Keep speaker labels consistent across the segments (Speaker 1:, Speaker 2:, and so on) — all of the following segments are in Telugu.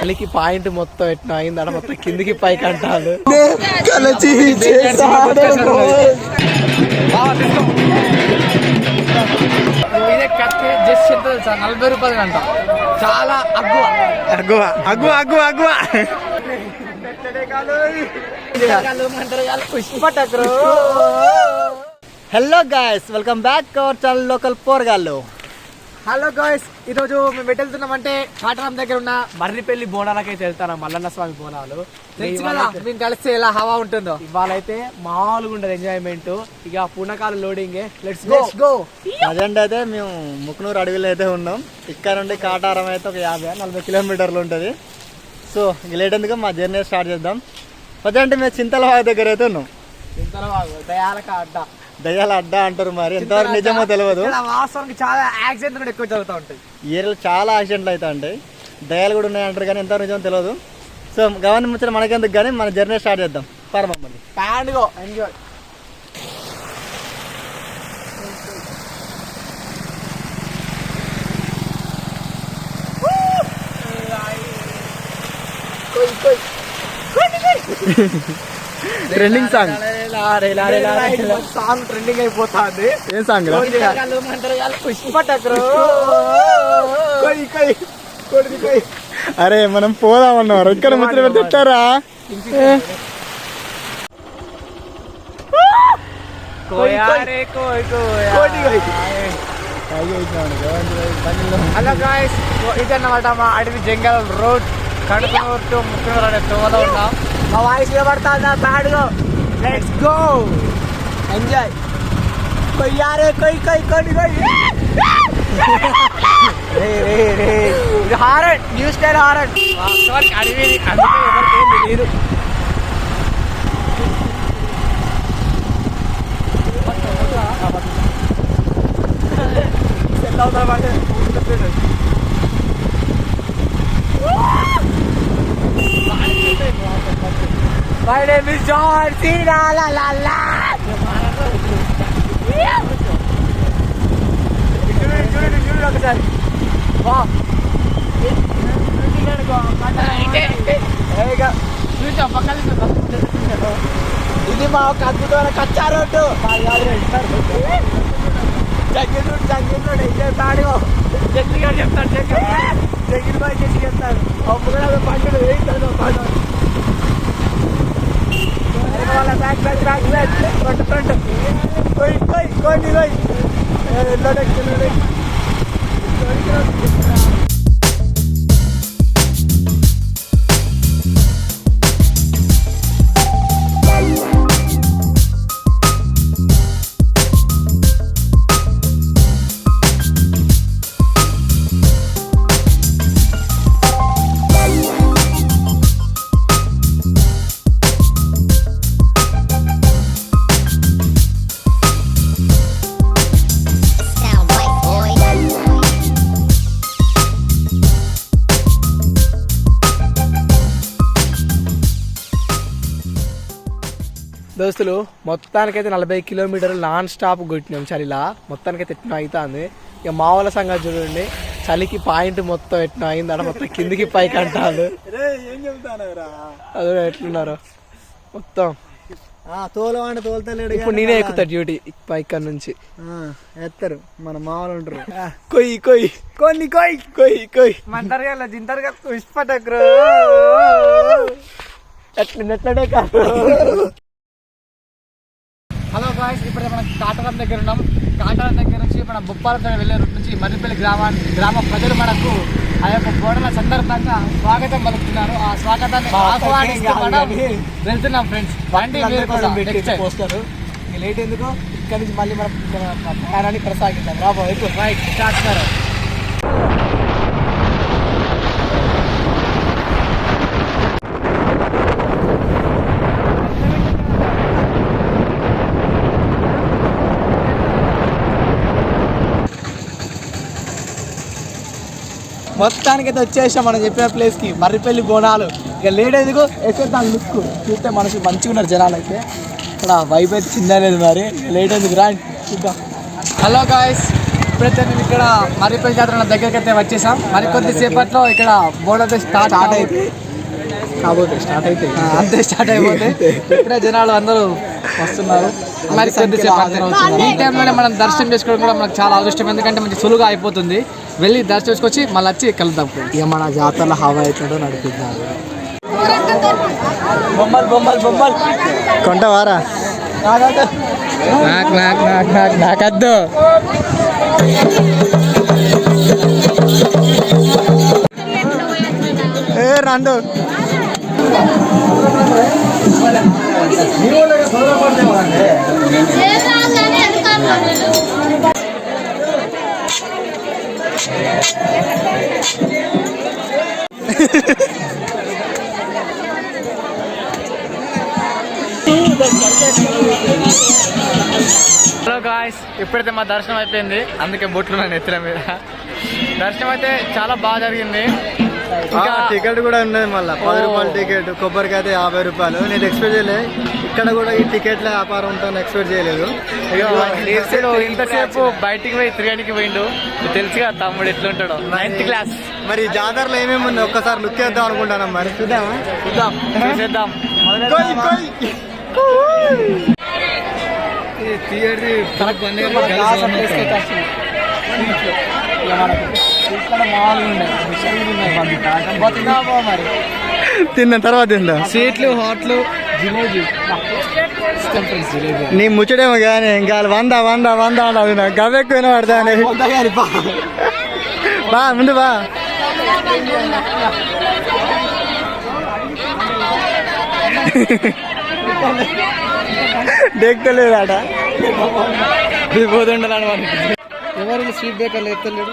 Speaker 1: చలికి పాయింట్ మొత్తం ఎట్లా అయింది? మొత్తం కిందికి పైకి అంటారు.
Speaker 2: కలచి
Speaker 1: ఇదే కత్తి జస్ట్ ఎంత తెలుసా? నలభై రూపాయలు అంట. చాలా అగ్గువ.
Speaker 2: అగ్గువ. అగ్గువ అగ్గువ అగ్గువ. Hello guys welcome back our channel local పోరగాళ్ళు
Speaker 1: హలో గాయస్ ఈరోజు మేము ఎటు వెళ్తున్నామంటే కాటరం దగ్గర ఉన్న మర్రిపల్లి బోనాలకైతే వెళ్తాను మల్లన్న స్వామి బోనాలు. తెలుసు కదా మేము కలిస్తే ఎలా హవా ఉంటుందో. ఇవాళైతే మామూలుగా ఉండదు ఎంజాయ్మెంట్ ఇక పూనకాలు లోడింగ్ లెట్స్ గో
Speaker 2: ప్రజెంట్ అయితే మేము ముక్నూరు అడవిలో అయితే ఉన్నాం. ఇక్కడ నుండి కాటారం అయితే ఒక యాభై నలభై కిలోమీటర్లు ఉంటుంది. సో ఇంక లేట్ ఎందుకు మా జర్నీ స్టార్ట్ చేద్దాం. ప్రజెంట్ మేము చింతలవాగ దగ్గర అయితే ఉన్నాం.
Speaker 1: ఇంతలో దయాలక అడ్డ.
Speaker 2: దయ్యాల అడ్డా అంటారు మరి. ఎంతవరకు నిజమో తెలియదు.
Speaker 1: వాస్తవానికి చాలా యాక్సిడెంట్ కూడా ఎక్కువ జరుగుతూ ఉంటాయి.
Speaker 2: ఏరియాలో చాలా యాక్సిడెంట్లు అయితే ఉంటాయి దయాలు కూడా ఉన్నాయి అంటారు కానీ ఎంతవరకు నిజమో తెలియదు. సో గవర్నమెంట్ ముచ్చట మనకెందుకు కానీ మన జర్నీ స్టార్ట్ చేద్దాం. పరమమ్మది
Speaker 1: ప్యాండ్ go enjoy
Speaker 2: trending song
Speaker 1: song trending అయిపోతుంది.
Speaker 2: ఏం సాంగ్
Speaker 1: పుష్పటక్రో
Speaker 2: అరే మనం పోదామన్నారు ఇక్కడ పెడితే తిట్టారా
Speaker 1: హలో గాయస్ ఇదన్నమాట మా అడవి జంగల్ రోడ్. కడుపునూరు టు ముక్కునూరు అనే తోవలో ఉన్నాం. మా వాయిస్ వినబడుతుందా బ్యాడ్గా లెట్స్ గో ఎంజాయ్ కొయ్యారే కొయ్ కొయ్ కొడి కొయ్ రే రే రే ఇది హారన్ న్యూ స్టైల్ హారన్ వాస్తవానికి అడవి ఇది. అందుకే ఎవరికి ఏం తెలియదు సెల్ అవుతామంటే My name is John Cena, la la la. ఇది మా ఒక అద్భుతమైన కచ్చా రోడ్డు. జగ్గిరుడు జగ్గిరుడు ఎంజాయ్ పాడుగో జగ్గి గారు జగ్గి జగ్గిరి బాయ్ చేసి చెప్తాడు అప్పుడు పండుగ వేయిస్తాడు పాడు వాళ్ళ back back back back front front కొయ్ కొయ్ కొన్ని దోస్తులు మొత్తానికైతే నలభై కిలోమీటర్లు నాన్ స్టాప్ కొట్టినాం చలిలా. మొత్తానికైతే ఎట్లా అవుతుంది ఇక మా వాళ్ళ సంగతి చూడండి. చలికి పాయింట్ మొత్తం ఎట్లా అయింది అక్కడ మొత్తం కిందికి పైకి అంటారు అదే ఎట్లున్నారు. మొత్తం.
Speaker 2: తోలం అంటే తోలుతలేడు
Speaker 1: ఇప్పుడు నేనే ఎక్కుతా డ్యూటీ ఇక్కడ నుంచి
Speaker 2: ఎత్తారు. మన మామూలు ఉంటారు.
Speaker 1: కొయ్యి కొయ్యి. కొన్ని కొయ్యి కొయ్యి కొయ్యి. దింటారు కదా పుష్పటక్రు ఎట్లా ఎట్లడే కాదు హలో గాయస్ ఇప్పుడు మనం కాటరం దగ్గర ఉన్నాం. కాటరం దగ్గర నుంచి మన బొప్పాలతో వెళ్ళే నుంచి మర్రిపల్లి గ్రామాన్ని గ్రామ ప్రజలు మనకు ఆ యొక్క గోడల సందర్భంగా స్వాగతం పలుకుతున్నారు. ఆ స్వాగతాన్ని ఆహ్వానిస్తూ మనం వెళ్తున్నాం ఫ్రెండ్స్ బండి మీరు కూడా.
Speaker 2: పోస్తారు
Speaker 1: లేట్ ఎందుకు? ఇక్కడ నుంచి మళ్ళీ మనం ప్రయాణాన్ని కొనసాగిద్దాం. రాబో ఎక్కువ రైట్ స్టార్ట్ మొత్తానికైతే వచ్చేసాం మనం చెప్పిన ప్లేస్కి మర్రిపల్లి బోనాలు. ఇక ఎందుకు? ఎక్కడ లుక్? చూస్తే మనసు మంచిగా ఉన్నారు జనాలు అయితే ఇక్కడ వైపు అయితే చిన్న లేదు మరి. లేట్ ఎందుకు రా? చూద్దాం. హలో గాయస్ ఇప్పుడైతే మేము ఇక్కడ మర్రిపల్లి జాతర దగ్గరికి అయితే వచ్చేసాం. మరికొద్ది సేపట్లో ఇక్కడ బోర్డు అయితే స్టార్ట్ స్టార్ట్ అయితే కాబోతే స్టార్ట్ అయితే అంతే స్టార్ట్ అయిపోతే ఇక్కడ జనాలు అందరూ వస్తున్నారు. మరి ఈ టైంలోనే మనం దర్శనం చేసుకోవడం కూడా మనకు చాలా అదృష్టం. ఎందుకంటే మంచి సులువుగా అయిపోతుంది. వెళ్ళి దర్శనం చేసుకొచ్చి మళ్ళీ వచ్చి కలుద్దాం. ఇక మన జాతరలో హవా అవుతుందో నడిపిద్దాం. బొమ్మలు బొమ్మలు బొమ్మలు.
Speaker 2: కొంటవారా
Speaker 1: నాకు నాకు నాకు నాకు నాకద్దు
Speaker 2: ఏ రండు.
Speaker 1: హలో గాయస్ ఇప్పుడైతే మా దర్శనం అయిపోయింది. అందుకే బొట్లు నా నెత్తిన మీద. దర్శనం అయితే చాలా బాగా జరిగింది. ఇంకా
Speaker 2: టికెట్ కూడా ఉన్నది మళ్ళీ. పది రూపాయల టికెట్ కొబ్బరికి అయితే యాభై రూపాయలు. నేను ఎక్స్పెక్ట్ చేయలేదు ఇక్కడ కూడా ఈ టికెట్ల వ్యాపారం ఉంటుందని ఎక్స్పెక్ట్ చేయలేదు.
Speaker 1: ఇంతసేపు బయటికి పోయి తిరగడానికి పోయిండు. తెలుసుగా తమ్ముడు ఎట్లుంటాడో. నైన్త్ క్లాస్
Speaker 2: మరి జాతరలో ఏమేమి ఉంది ఒక్కసారి లుక్ వేద్దాం అనుకుంటాను మరి? చూద్దామా?
Speaker 1: చూద్దాం చూసేద్దాం. మరి?
Speaker 2: తిన్న తర్వాత తిందా?
Speaker 1: స్వీట్లు హాట్లు జిలేబీ.
Speaker 2: నీ ముచ్చడేమో కానీ ఇంకా వంద వంద వంద అన్నది నాకు గవ ఎక్కువ పడతానే బా ముందు బా. డెక్కలేదాట
Speaker 1: పోతుండాలి వాడిని ఎవరు స్వీట్ బేకర్లు ఎత్తలేడు?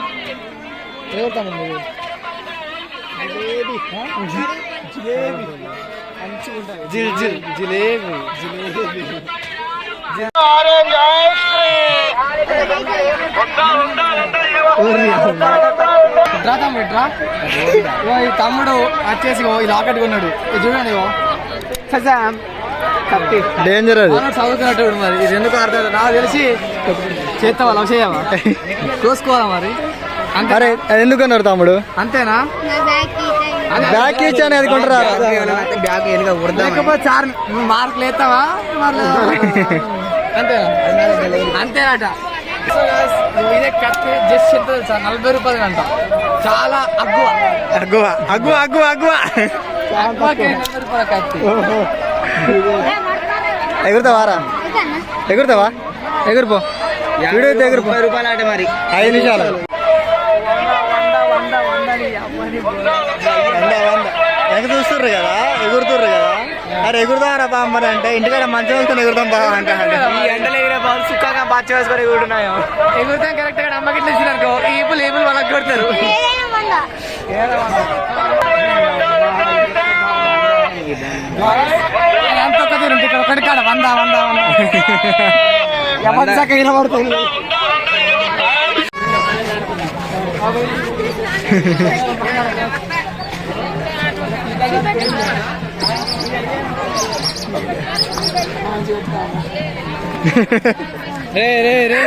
Speaker 1: ఎవరు తమ్ముడు జిల్ జిల్ జిలేబీ. జిలేబీ. డ్రా తమ్ముడు డ్రా. ఇగో ఈ తమ్ముడు వచ్చేసి ఇగో ఈ లాకెట్ కొన్నాడు. ఇది చూడండి ఇగో సజామ్
Speaker 2: డేంజర్ అది.
Speaker 1: మనోడు చదువుకున్నట్టు మరి. ఇది ఎందుకు అర్థం కాదు. నాకు తెలిసి చేస్తావా లవ్ చేయవా కోసుకోవాలా మరి?
Speaker 2: అరే ఎందుకు అన్నారు తమ్ముడు?
Speaker 1: అంతేనా?
Speaker 2: బ్యాక్ ఇచ్చి అనేది కొంటారా
Speaker 1: లేకపోతే చార్ నువ్వు మార్కులు వేస్తావా? మరి అంతేనా? అంతేనట. So guys, ఇదే కత్తి జస్ట్ ఎంత తెలుసా? నలభై రూపాయలు అంట. చాలా అగ్గువ.
Speaker 2: అగ్గువ. అగ్గువ అగ్గువ అగ్గువ.
Speaker 1: అగ్గువకి నలభై రూపాయల కత్తి.
Speaker 2: ఎగురుతావారా? ఎగురుతావా? ఎగురుపో. వీడియో అయితే ఎగురుపో.
Speaker 1: రూపాయలు అంటే మరి.
Speaker 2: ఐదు నిమిషాలు. వంద వంద. చూస్తుర్రు కదా? ఎగురుతుర్రు కదా? అరే ఎగురుతారా బామ్మని అంటే ఇంటికాడ మంచి వేసుకొని ఎగురుతాం బాగా అంటే
Speaker 1: ఈ ఎండలో ఎగిరే బాల్ సుఖంగా బాగా వేసుకొని ఎగురుతున్నాయో. ఎగురుతాం కరెక్ట్గా అమ్మకి ఇట్లా ఇచ్చినారు ఈపులు ఈపులు వాళ్ళకి కొడతారు. ఎంత ఒక్క తీరు ఇక్కడ ఒకటి కాడ వంద వంద వంద. ఎవరి దాకా రే రే రే.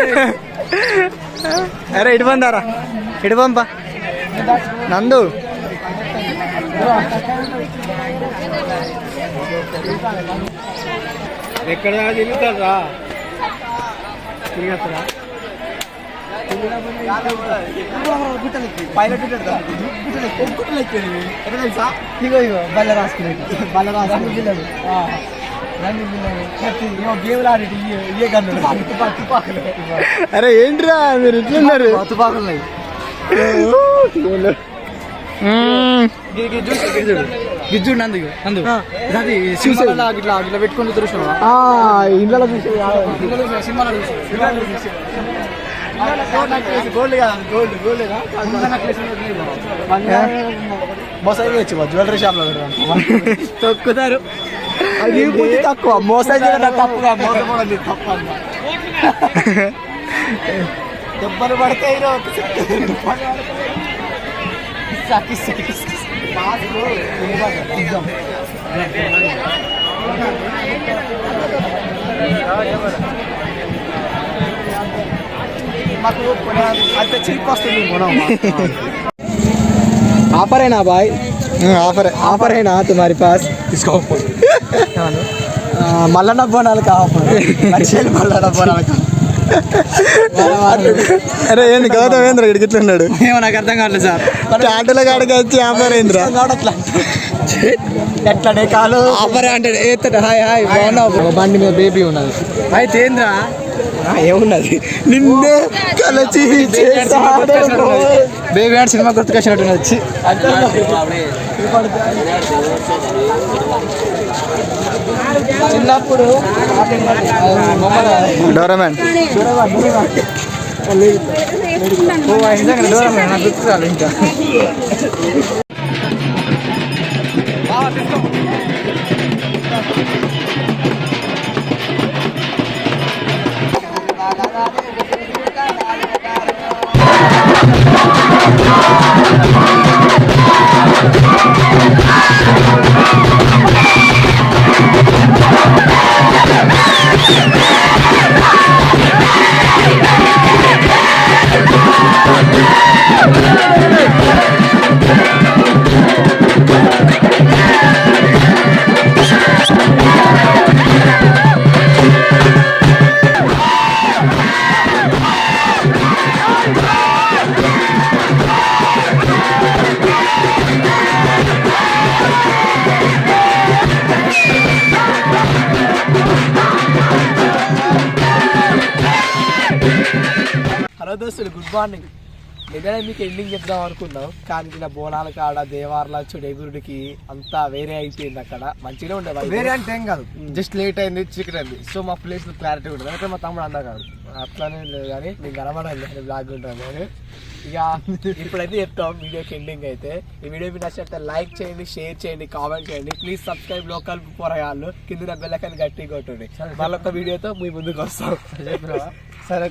Speaker 2: అరే ఇటు పందారా? ఇటు పంపా. నందు.
Speaker 1: ఎక్కడ తిరుగుతారా పైలట్ ఇగో ఇగో బల్ల రాసుకునేది బల్ల రాసుకుని పిల్లలు
Speaker 2: అరే ఏంట్రా మీరు ఇట్లున్నారు
Speaker 1: తుపాకులు
Speaker 2: మ్మ్.
Speaker 1: గిజ్జుడు నందు నందు అది ఇట్లా ఇట్లా పెట్టుకుని చూసినావా
Speaker 2: ఆ, ఇంట్లో చూసి?
Speaker 1: సినిమాలో చూసి మోసాయి వచ్చి జ్యువెలరీ షాప్లో
Speaker 2: తొక్కుతారు
Speaker 1: అది తక్కువ. మోసాయి చేయడం తప్పుగా మోసపోవడం తప్ప దెబ్బలు పడతాయి
Speaker 3: మాకు అంత చీప్ వస్తుంది
Speaker 1: ఆఫర్ అయినా బాయ్?
Speaker 2: Offer
Speaker 1: offer. అయినా తుమారి పాస్?
Speaker 3: తీసుకో
Speaker 1: మల్లన్న బోనాలకు
Speaker 2: ఆఫర్. మల్లన్న బోనాలకు అరే ఏంది గౌతమేంద్ర ఇక్కడికి ఇట్లా
Speaker 1: ఏమో నాకు అర్థం కావట్లేదు సార్.
Speaker 2: టాటల కాడికి వచ్చి ఆఫర్ అయిందిరా ఎట్లాడే కాలు?
Speaker 1: ఆఫర్ అంటే హాయ్ హాయ్ బాగున్నావు. బండి మీద బేబీ ఉన్నది. అయితే ఏంద్రా? ఏమున్నది?
Speaker 2: నిన్నే కలచి
Speaker 1: బేబీ ఆడ సినిమా గుర్తుకొచ్చినట్టు వచ్చి చిన్నప్పుడు నాకు గుర్తు ఇంకా. హలో దోస్తులు గుడ్ మార్నింగ్ నిన్ననే మీకు ఎండింగ్ చెప్దాం అనుకున్నాం కానీ నిన్న బోనాల కాడ దేవార్ల చుడేగురుడికి అంతా వేరే అయిపోయింది అక్కడ. మంచిగా ఉండే vibe.
Speaker 3: వేరే అంటే ఏం కాదు.
Speaker 1: జస్ట్ లేట్ అయింది చీకటి అయింది. సో మా ప్లేస్ క్లారిటీ ఉంటుంది అయితే మా తమ్ముడు అన్నా కాదు. అట్లానే లేదు కానీ నేను కనబడాలి నేను బ్లాగ్ ఉంటాను నేను ఇక ఇప్పుడైతే చెప్తాం వీడియోకి ఎండింగ్ అయితే. ఈ వీడియో మీకు నచ్చితే లైక్ చేయండి షేర్ చేయండి కామెంట్ చేయండి. ప్లీజ్ సబ్స్క్రైబ్ లోకల్ పోరగాళ్ళు కింద బెల్లకని గట్టి కొట్టండి. మళ్ళొక వీడియోతో మీ ముందుకు వస్తాం. సరే